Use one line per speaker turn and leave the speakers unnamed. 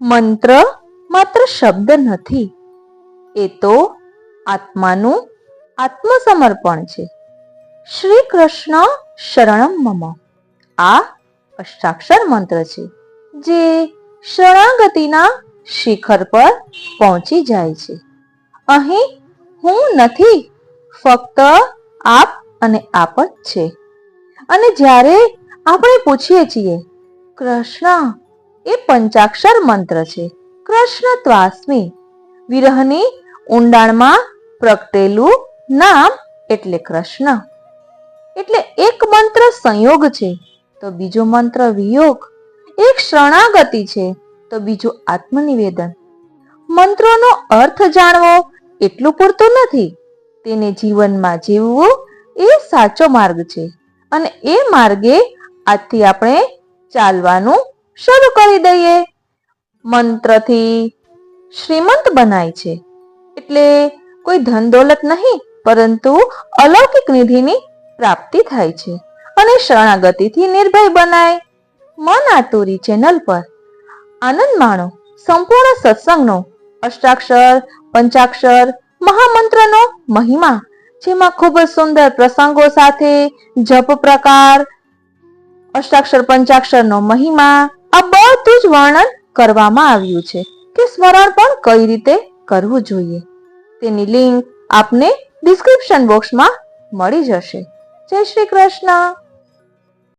મંત્ર માત્ર શબ્દ નથી. એ તો આત્માનું આત્મસમર્પણ છે. શ્રી કૃષ્ણ શરણમ મમ. આ અષ્ટાક્ષર મંત્ર છે, જે શરણાગતિના શિખર પર પહોંચી જાય છે. અહીં હું નથી, ફક્ત આપ અને આપ જ છે. અને જ્યારે આપણે પૂછીએ છીએ, કૃષ્ણ એ પંચાક્ષર મંત્ર છે. કૃષ્ણ ત્વાસ્મી વિરહની ઊંડાણમાં પ્રગટેલું નામ એટલે કૃષ્ણ. એટલે એક મંત્ર સંયોગ છે, તો બીજો મંત્ર વિયોગ. એક શરણાગતિ છે, તો બીજું આત્મનિવેદન. મંત્રોનો અર્થ જાણવો એટલું પૂરતું નથી. તેને જીવનમાં જીવવું એ સાચો માર્ગ છે. અને એ માર્ગે આજથી આપણે ચાલવાનું શરૂ કરી દઈએ. મંત્રથી શ્રીમંત બનાય છે. એટલે કોઈ ધન દોલત નહીં, પરંતુ અલૌકિક નિધિની પ્રાપ્તિ થાય છે અને શરણાગતિથી નિર્ભય બનાય. મન આતુરી ચેનલ પર આનંદ માણો, સંપૂર્ણ સત્સંગનો અષ્ટાક્ષર, પંચાક્ષર, મહામંત્રનો મહિમા, જેમાં ખૂબ જ સુંદર પ્રસંગો સાથે જપ પ્રકાર, અષ્ટાક્ષર, પંચાક્ષરનો મહિમા બધું જ વર્ણન કરવામાં આવ્યું છે કે સ્મરણ પણ કઈ રીતે કરવું જોઈએ. તેની લિંક આપને ડિસ્ક્રિપ્શન બોક્સમાં મળી જશે. જય શ્રી કૃષ્ણ.